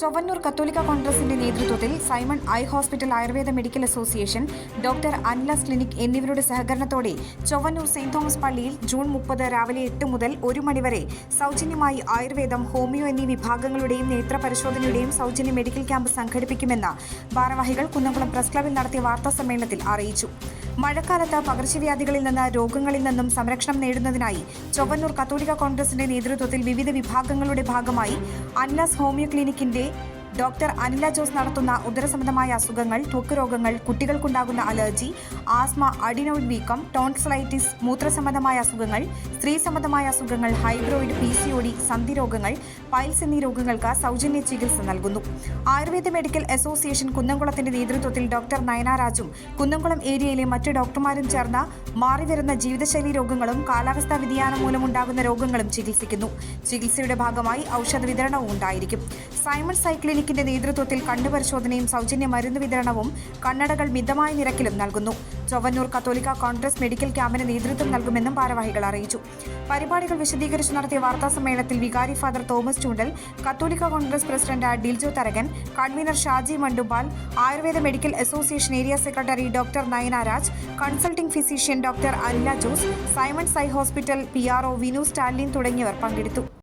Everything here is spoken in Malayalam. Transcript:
ചൊവ്വന്നൂർ കത്തോലിക്ക കോൺഗ്രസിന്റെ നേതൃത്വത്തിൽ Simon eye hospital Ayurveda medical association doctor Anna's clinic എന്നിവരുടെ സഹകരണത്തോടെ ചൊവ്വന്നൂർ സെന്റ് തോമസ് പള്ളിയിൽ ജൂൺ മുപ്പത് രാവിലെ എട്ട് മുതൽ ഒരു മണിവരെ സൗജന്യമായി ആയുർവേദം ഹോമിയോ എന്നീ വിഭാഗങ്ങളുടെയും നേത്ര പരിശോധനയുടെയും സൗജന്യ മെഡിക്കൽ ക്യാമ്പ് സംഘടിപ്പിക്കുമെന്ന് ഭാരവാഹികൾ കുന്നംകുളം പ്രസ് ക്ലബിൽ നടത്തിയ വാർത്താ സമ്മേളനത്തിൽ അറിയിച്ചു. മഴക്കാലത്ത് പകർച്ചവ്യാധികളിൽ നിന്ന് രോഗങ്ങളിൽ നിന്നും സംരക്ഷണം നേടുന്നതിനായി ചൊവ്വന്നൂർ കത്തോലിക്ക കോൺഗ്രസിന്റെ നേതൃത്വത്തിൽ വിവിധ വിഭാഗങ്ങളുടെ ഭാഗമായി അന്നസ് ഹോമിയോ ക്ലിനിക്കിന്റെ ഡോക്ടർ അനില ജോസ് നടത്തുന്ന ഉദരസംബന്ധമായ അസുഖങ്ങൾ ത്വക്ക് രോഗങ്ങൾ കുട്ടികൾക്കുണ്ടാകുന്ന അലർജി ആസ്മ അഡിനോയിഡ് വീക്കം ടോൺസിലൈറ്റിസ് മൂത്രസംബന്ധമായ അസുഖങ്ങൾ സ്ത്രീ സംബന്ധമായ അസുഖങ്ങൾ fibroid P C O D സന്ധി രോഗങ്ങൾ പൈൽസ് എന്നീ രോഗങ്ങൾക്ക് സൗജന്യ ചികിത്സ നൽകുന്നു. ആയുർവേദ മെഡിക്കൽ അസോസിയേഷൻ കുന്നംകുളത്തിന്റെ നേതൃത്വത്തിൽ ഡോക്ടർ നയന രാജും കുന്നംകുളം ഏരിയയിലെ മറ്റു ഡോക്ടർമാരും ചേർന്ന് മാറിവരുന്ന ജീവിതശൈലി രോഗങ്ങളും കാലാവസ്ഥാ വ്യതിയാനം മൂലമുണ്ടാകുന്ന രോഗങ്ങളും ചികിത്സിക്കുന്നു. ചികിത്സയുടെ ഭാഗമായി ഔഷധ വിതരണവും ഉണ്ടായിരിക്കും. സൈമൺ സൈക്ലിനിക്കിന്റെ നേതൃത്വത്തിൽ കണ്ണുപരിശോധനയും സൗജന്യ മരുന്ന് വിതരണവും കണ്ണടകൾ മിതമായ നിരക്കിലും നൽകുന്നു. ചൊവ്വന്നൂർ കത്തോലിക്ക കോൺഗ്രസ് മെഡിക്കൽ ക്യാമ്പിന് നേതൃത്വം നൽകുമെന്നും ഭാരവാഹികൾ അറിയിച്ചു. പരിപാടികൾ വിശദീകരിച്ച് നടത്തിയ വാർത്താ സമ്മേളനത്തിൽ വികാരി ഫാദർ തോമസ് ചൂണ്ടൽ കത്തോലിക്ക congress president Diljo Tharakan convener Shaji Mandupal Ayurveda medical association area secretary doctor Nayana Raj consulting physician doctor Anila Jose Simon eye hospital P R O Vinu Stalin തുടങ്ങിയവർ പങ്കെടുത്തു.